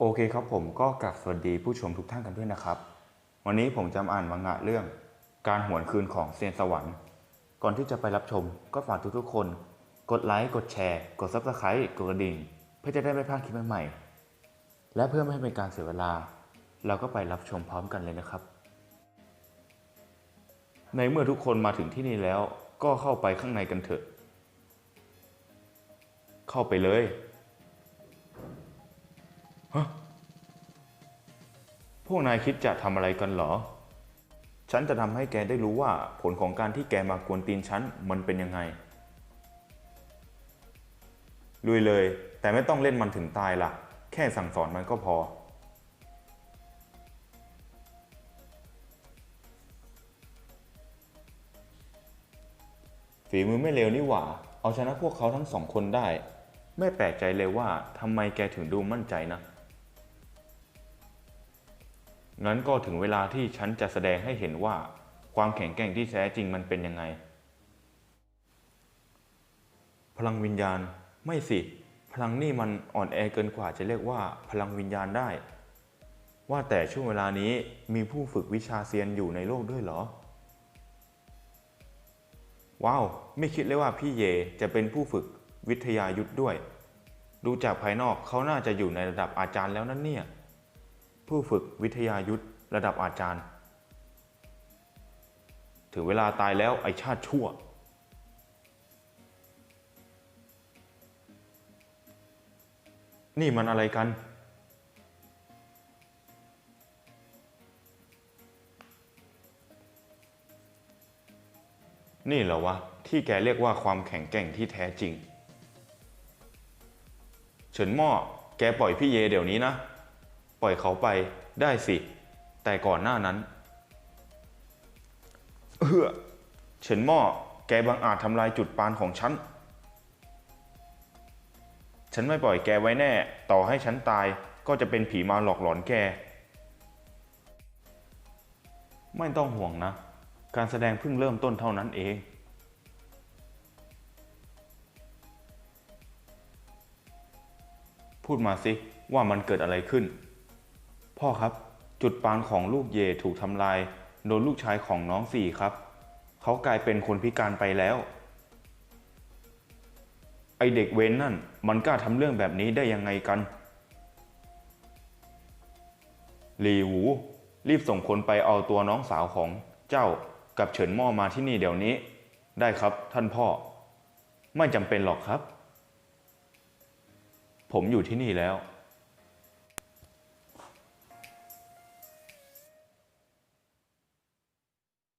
โอเคครับผมก็กลับสวัสดีผู้ชมทุกท่านกันด้วยนะครับ วันนี้ผมจะมาอ่านมังงะเรื่อง การหวนคืนของเซียนสวรรค์ ก่อนที่จะไปรับชมก็ฝากทุกๆคน กดไลค์กดแชร์กด subscribe กดกระดิ่ง เพื่อจะได้ไม่พลาดคลิปใหม่ๆและเพื่อไม่ให้เป็นการเสียเวลา เราก็ไปรับชมพร้อมกันเลยนะครับ ในเมื่อทุกคนมาถึงที่นี่แล้ว ก็เข้าไปข้างในกันเถอะ เข้าไปเลย พวกนายคิดจะทำอะไรกันเหรอ ฉันจะทำให้แกได้รู้ว่าผลของการที่แกมากวนตีนฉันมันเป็นยังไง ลุยเลย แต่ไม่ต้องเล่นมันถึงตายล่ะ แค่สั่งสอนมันก็พอ ฝีมือไม่เลวนี่หว่า เอาชนะพวกเขาทั้งสองคนได้ ไม่แปลกใจเลยว่าทำไมแกถึงดูมั่นใจนะ งั้นก็ถึงเวลาที่ฉันจะแสดงให้เห็นว่า ความแข็งแกร่งที่แท้จริงมันเป็นยังไง พลังวิญญาณไม่สิ พลังนี่มันอ่อนแอเกินกว่าจะเรียกว่าพลังวิญญาณได้ ว่าแต่ช่วงเวลานี้มีผู้ฝึกวิชาเซียนอยู่ในโลกด้วยเหรอ ว้าว ไม่คิดเลยว่าพี่เยจะเป็นผู้ฝึกวิทยายุทธด้วย ดูจากภายนอกเขาน่าจะอยู่ในระดับอาจารย์แล้วนั่นเนี่ย ผู้ฝึกวิทยายุทธระดับอาจารย์ ถึงเวลาตายแล้วไอชาติชั่ว นี่มันอะไรกัน นี่เหรอวะ ที่แกเรียกว่าความแข็งแกร่งที่แท้จริง เฉินหม้อแกปล่อยพี่เยเดี๋ยวนี้นะ ปล่อยเขาไปได้สิ แต่ก่อนหน้านั้น เออเฉินหม้อแกบังอาจทำลายจุดปานของฉัน ฉันไม่ปล่อยแกไว้แน่ ต่อให้ฉันตายก็จะเป็นผีมาหลอกหลอนแก ไม่ต้องห่วงนะ การแสดงเพิ่งเริ่มต้นเท่านั้นเองพูดมาสิว่ามันเกิดอะไรขึ้น พ่อครับ จุดปานของลูกเยถูกทำลาย โดนลูกชายของน้องสี่ครับ เขากลายเป็นคนพิการไปแล้ว ไอเด็กเวนนั่น มันกล้าทำเรื่องแบบนี้ได้ยังไงกันหลีหู รีบส่งคนไปเอาตัวน้องสาวของเจ้ากับเฉินหม้อมาที่นี่เดี๋ยวนี้ ได้ครับท่านพ่อ ไม่จำเป็นหรอกครับ ผมอยู่ที่นี่แล้ว